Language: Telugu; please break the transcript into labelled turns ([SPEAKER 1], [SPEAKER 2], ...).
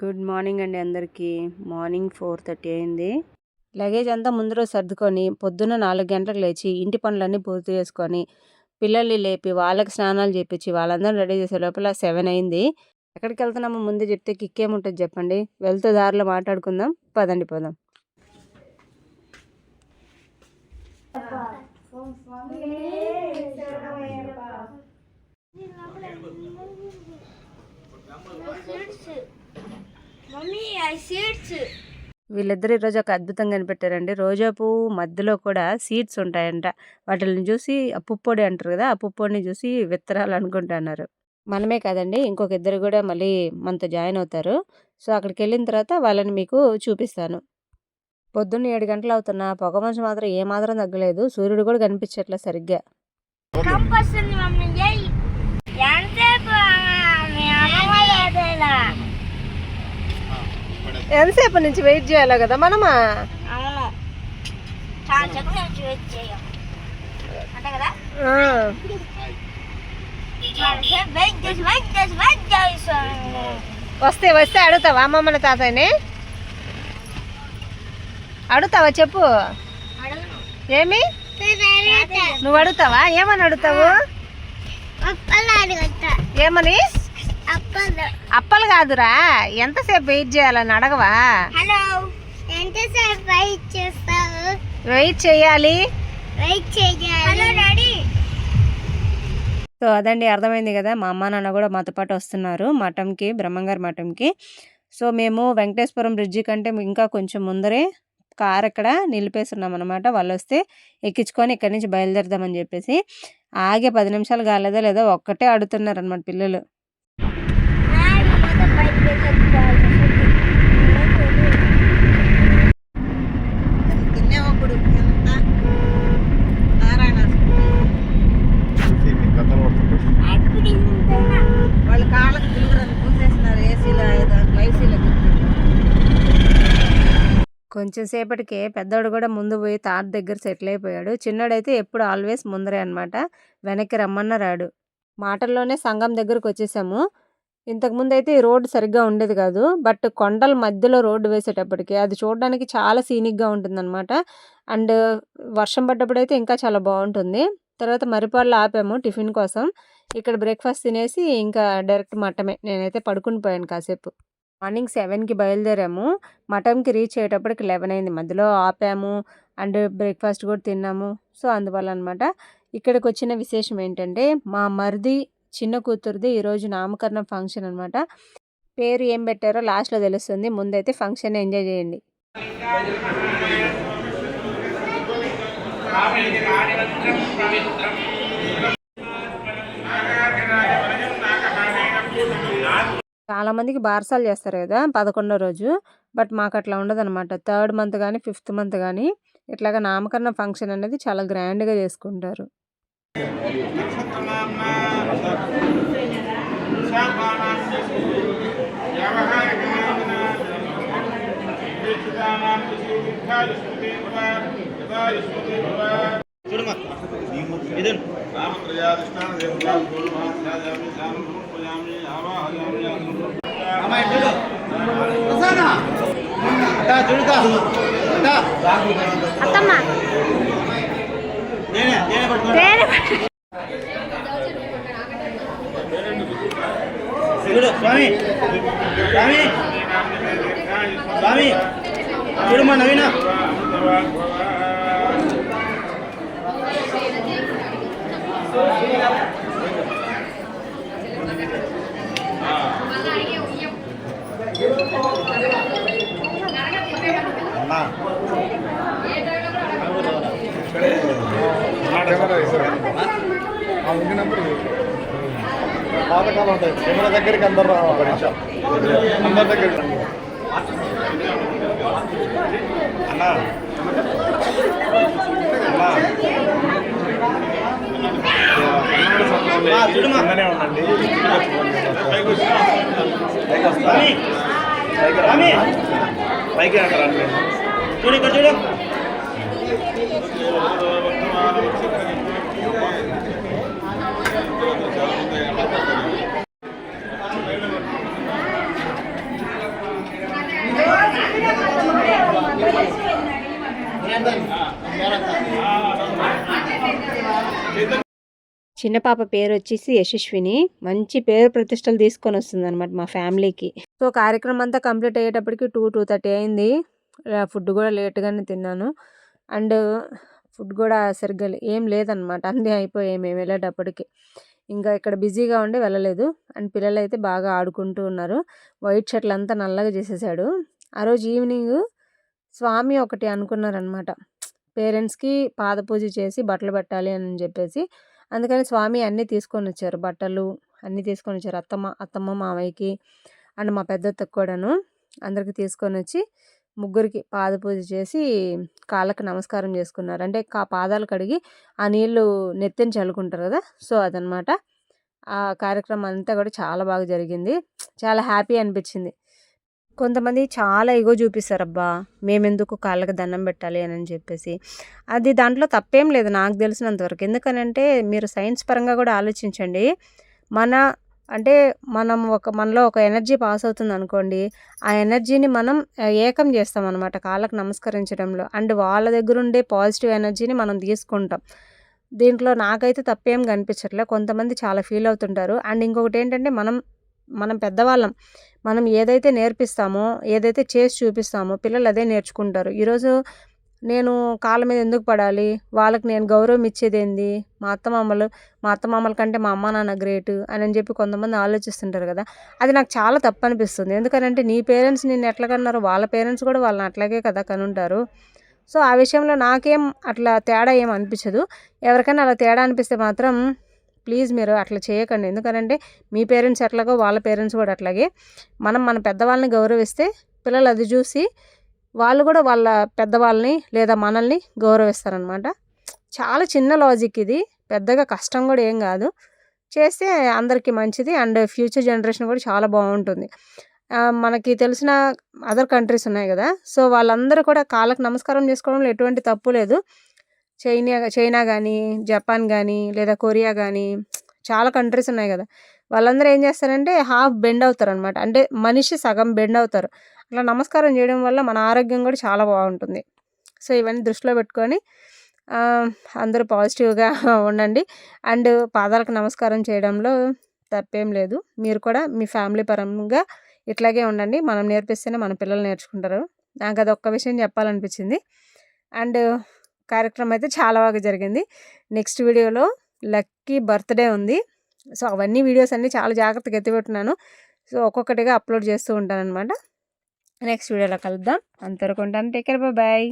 [SPEAKER 1] గుడ్ మార్నింగ్ అండి అందరికీ. మార్నింగ్ ఫోర్ థర్టీ అయింది. లగేజ్ అంతా ముందు రోజు సర్దుకొని పొద్దున్న నాలుగు గంటలకు లేచి ఇంటి పనులన్నీ పూర్తి చేసుకొని పిల్లల్ని లేపి వాళ్ళకి స్నానాలు చేపించి వాళ్ళందరూ రెడీ చేసే లోపల సెవెన్ అయింది. ఎక్కడికి వెళ్తున్నామో ముందే చెప్తే కిక్కేముంటుంది చెప్పండి. వెళ్తే దారిలో మాట్లాడుకుందాం. పదండి పోదాం.
[SPEAKER 2] మమ్మీ ఐ సీడ్స్
[SPEAKER 1] వీళ్ళిద్దరు ఈరోజు ఒక అద్భుతం కనిపెట్టారండి. రోజా పువ్వు మధ్యలో కూడా సీడ్స్ ఉంటాయంట. వాటిని చూసి ఆ పుప్పొడి అంటారు కదా ఆ పుప్పొడిని చూసి విత్తనాలు అనుకుంటున్నారు మనమే కాదండి ఇంకొక ఇద్దరు కూడా మళ్ళీ మనతో జాయిన్ అవుతారు. సో అక్కడికి వెళ్ళిన తర్వాత వాళ్ళని మీకు చూపిస్తాను. పొద్దున్న ఏడు గంటలు అవుతున్నా పొగ మంచు మాత్రం ఏమాత్రం తగ్గలేదు. సూర్యుడు కూడా కనిపించట్లేదు సరిగ్గా.
[SPEAKER 2] మమ్మీ ఎంతసేపు
[SPEAKER 1] ఎంతసేపు నుంచి వెయిట్ చేయాలి కదా మనమా? వస్తే వస్తే అడుగుతావా అమ్మమ్మని తాతయ్యని? అడుగుతావా చెప్పు. ఏమి? నువ్వు అడుగుతావా? ఏమని అడుగుతావు? ఏమని?
[SPEAKER 2] అప్పలు.
[SPEAKER 1] అప్పలు కాదురా. ఎంతసేపు వెయిట్ చేయాలని అడగవా?
[SPEAKER 2] హలో ఎంతసేపు వెయిట్ చేస్తావు?
[SPEAKER 1] వెయిట్ చేయాలి?
[SPEAKER 2] వెయిట్ చేయాలి. Hello daddy.
[SPEAKER 1] సో అదండి అర్థమైంది కదా. మా అమ్మ నాన్న కూడా మాతో పాటు వస్తున్నారు. మఠంకి బ్రహ్మంగారి మఠంకి. సో మేము వెంకటేశ్వరం బ్రిడ్జి కంటే ఇంకా కొంచెం ముందరే కార్ అక్కడ నిలిపేస్తున్నాం అనమాట వాళ్ళు వస్తే ఎక్కించుకొని ఇక్కడి నుంచి బయలుదేరదామని చెప్పేసి. ఆగే పది నిమిషాలు కాలేదో లేదో ఒక్కటే అడుగుతున్నారు అనమాట పిల్లలు.
[SPEAKER 3] వాళ్ళ కాళ్ళకి తిరుగురని ఏసీలో దాంట్లో ఐసీలో
[SPEAKER 1] కొంచెం సేపటికే పెద్దోడు కూడా ముందు పోయి తాత దగ్గర సెటిల్ అయిపోయాడు. చిన్నోడైతే ఎప్పుడు ఆల్వేస్ ముందరే అనమాట వెనక్కి రమ్మన్న రాడు. మాటల్లోనే సంఘం దగ్గరకు వచ్చేసాము. ఇంతకుముందు అయితే ఈ రోడ్డు సరిగ్గా ఉండేది కాదు. బట్ కొండల మధ్యలో రోడ్డు వేసేటప్పటికి అది చూడడానికి చాలా సీనిక్గా ఉంటుందన్నమాట. అండ్ వర్షం పడ్డప్పుడు అయితే ఇంకా చాలా బాగుంటుంది. తర్వాత మరిపాళ్ళు ఆపాము టిఫిన్ కోసం. ఇక్కడ బ్రేక్ఫాస్ట్ తినేసి ఇంకా డైరెక్ట్ మటమే నేనైతే పడుకుని పోయాను కాసేపు. మార్నింగ్ సెవెన్కి బయలుదేరాము. మటంకి రీచ్ అయ్యేటప్పటికి లెవెన్ అయింది. మధ్యలో ఆపాము అండ్ బ్రేక్ఫాస్ట్ కూడా తిన్నాము. సో అందువల్ల అనమాట ఇక్కడికి వచ్చిన విశేషం ఏంటంటే మా మరిది చిన్న కూతురుది ఈరోజు నామకరణం ఫంక్షన్ అనమాట పేరు ఏం పెట్టారో లాస్ట్లో తెలుస్తుంది. ముందైతే ఫంక్షన్ ఎంజాయ్ చేయండి. చాలా మందికి చేస్తారు కదా పదకొండో రోజు. బట్ మాకు అట్లా ఉండదు అనమాట థర్డ్ మంత్ కానీ ఫిఫ్త్ మంత్ కానీ ఇట్లాగా నామకరణ ఫంక్షన్ అనేది చాలా గ్రాండ్గా చేసుకుంటారు.
[SPEAKER 4] చూడమ్మా ఇది అమ్మాయి చూడు అట్టా చూడుకా అట్టా
[SPEAKER 2] అత్తమ్మ
[SPEAKER 4] నేనే నేనే పట్టుకున్నా చూడు స్వామి. స్వామి. స్వామి. చూడమ్మా నవీన. అమ్మా.
[SPEAKER 5] పాతకాలం ఉంటాయి. కెమెరా దగ్గరికి అందరు రా ఒక నిమిషం అందరి దగ్గరికి రండి.
[SPEAKER 4] అన్నా.
[SPEAKER 5] కిందనే ఉండండి. పైకి రండి.
[SPEAKER 4] చూడు ఇక్కడ చూడు.
[SPEAKER 1] చిన్న పాప పేరు వచ్చేసి యశస్విని. మంచి పేరు ప్రతిష్టలు తీసుకొని వస్తుంది అనమాట మా ఫ్యామిలీకి. సో కార్యక్రమం అంతా కంప్లీట్ అయ్యేటప్పటికి టూ టూ థర్టీ అయింది. ఫుడ్ కూడా లేట్గానే తిన్నాను. అండ్ ఫుడ్ కూడా సరిగ్గా ఏం లేదనమాట అన్నీ అయిపోయాయి మేము వెళ్ళేటప్పటికి. ఇంకా ఇక్కడ బిజీగా ఉండి వెళ్ళలేదు. అండ్ పిల్లలు అయితే బాగా ఆడుకుంటూ ఉన్నారు. వైట్ షర్ట్లు అంతా నల్లగా చేసేసాడు. ఆ రోజు ఈవినింగ్ స్వామి ఒకటి అనుకున్నారనమాట. పేరెంట్స్కి పాద పూజ చేసి బట్టలు పెట్టాలి అని చెప్పేసి. అందుకని స్వామి అన్నీ తీసుకొని వచ్చారు బట్టలు అన్నీ తీసుకొని వచ్చారు అత్తమ్మ అత్తమ్మ మావయ్యకి అండ్ మా పెద్దత్తకు కూడాను అందరికి తీసుకొని వచ్చి ముగ్గురికి పాద పూజ చేసి కాళ్ళకి నమస్కారం చేసుకున్నారు. అంటే కా పాదాలు కడిగి ఆ నీళ్ళు నెత్తిని చల్లుకుంటారు కదా? సో అదనమాట. ఆ కార్యక్రమం అంతా కూడా చాలా బాగా జరిగింది. చాలా హ్యాపీ అనిపించింది. కొంతమంది చాలా ఎగో చూపిస్తారు అబ్బా మేమెందుకు కాళ్ళకి దండం పెట్టాలి అని చెప్పేసి. అది దాంట్లో తప్పేం లేదు నాకు తెలిసినంతవరకు ఎందుకనంటే మీరు సైన్స్ పరంగా కూడా ఆలోచించండి. మన అంటే మనం ఒక మనలో ఒక ఎనర్జీ పాస్ అవుతుంది అనుకోండి ఆ ఎనర్జీని మనం ఏకం చేస్తాం అనమాట కాళ్ళకు నమస్కరించడంలో. అండ్ వాళ్ళ దగ్గర ఉండే పాజిటివ్ ఎనర్జీని మనం తీసుకుంటాం. దీంట్లో నాకైతే తప్పేం కనిపించట్లే. కొంతమంది చాలా ఫీల్ అవుతుంటారు. అండ్ ఇంకొకటి ఏంటంటే మనం మనం పెద్దవాళ్ళం. మనం ఏదైతే నేర్పిస్తామో ఏదైతే చేసి చూపిస్తామో పిల్లలు అదే నేర్చుకుంటారు. ఈరోజు నేను కాళ్ళ మీద ఎందుకు పడాలి? వాళ్ళకి నేను గౌరవం ఇచ్చేది ఏంది మా అత్తమామలు మా అత్తమామల కంటే మా అమ్మ నాన్న గ్రేట్ అని అని చెప్పి కొంతమంది ఆలోచిస్తుంటారు కదా. అది నాకు చాలా తప్పు అనిపిస్తుంది ఎందుకనంటే నీ పేరెంట్స్ నేను ఎట్లా కన్నారో? వాళ్ళ పేరెంట్స్ కూడా వాళ్ళని అట్లాగే కదా కనుంటారు. సో ఆ విషయంలో నాకేం అట్లా తేడా ఏం అనిపించదు. ఎవరికైనా అలా తేడా అనిపిస్తే మాత్రం ప్లీజ్ మీరు అట్లా చేయకండి. ఎందుకంటే మీ పేరెంట్స్ ఎట్లాగో వాళ్ళ పేరెంట్స్ కూడా అట్లాగే. మనం మన పెద్దవాళ్ళని గౌరవిస్తే పిల్లలు అది చూసి వాళ్ళు కూడా వాళ్ళ పెద్దవాళ్ళని లేదా మనల్ని గౌరవిస్తారనమాట. చాలా చిన్న లాజిక్ ఇది. పెద్దగా కష్టం కూడా ఏం కాదు. చేస్తే అందరికీ మంచిది. అండ్ ఫ్యూచర్ జనరేషన్ కూడా చాలా బాగుంటుంది. మనకి తెలిసిన అదర్ కంట్రీస్ ఉన్నాయి కదా. సో వాళ్ళందరూ కూడా కాళ్ళకు నమస్కారం చేసుకోవడంలో ఎటువంటి తప్పు లేదు. చైనా చైనా కానీ జపాన్ కానీ లేదా కొరియా కానీ చాలా కంట్రీస్ ఉన్నాయి కదా. వాళ్ళందరూ ఏం చేస్తారంటే హాఫ్ బెండ్ అవుతారు అనమాట అంటే మనిషి సగం బెండ్ అవుతారు. అట్లా నమస్కారం చేయడం వల్ల మన ఆరోగ్యం కూడా చాలా బాగుంటుంది. సో ఇవన్నీ దృష్టిలో పెట్టుకొని అందరూ పాజిటివ్గా ఉండండి. అండ్ పాదాలకు నమస్కారం చేయడంలో తప్పేం లేదు. మీరు కూడా మీ ఫ్యామిలీ పరంగా ఇట్లాగే ఉండండి. మనం నేర్పిస్తేనే మన పిల్లలు నేర్చుకుంటారు. నాకు అది ఒక్క విషయం చెప్పాలనిపించింది. అండ్ కార్యక్రమం అయితే చాలా బాగా జరిగింది. నెక్స్ట్ వీడియోలో లక్కీ బర్త్డే ఉంది. సో అవన్నీ వీడియోస్ అన్నీ చాలా జాగ్రత్తగా ఎత్తిపెట్టున్నాను సో ఒక్కొక్కటిగా అప్లోడ్ చేస్తూ ఉంటాను అనమాట నెక్స్ట్ వీడియోలో కలుద్దాం. అంతవరకు ఉంటాను. Take care. బాయ్.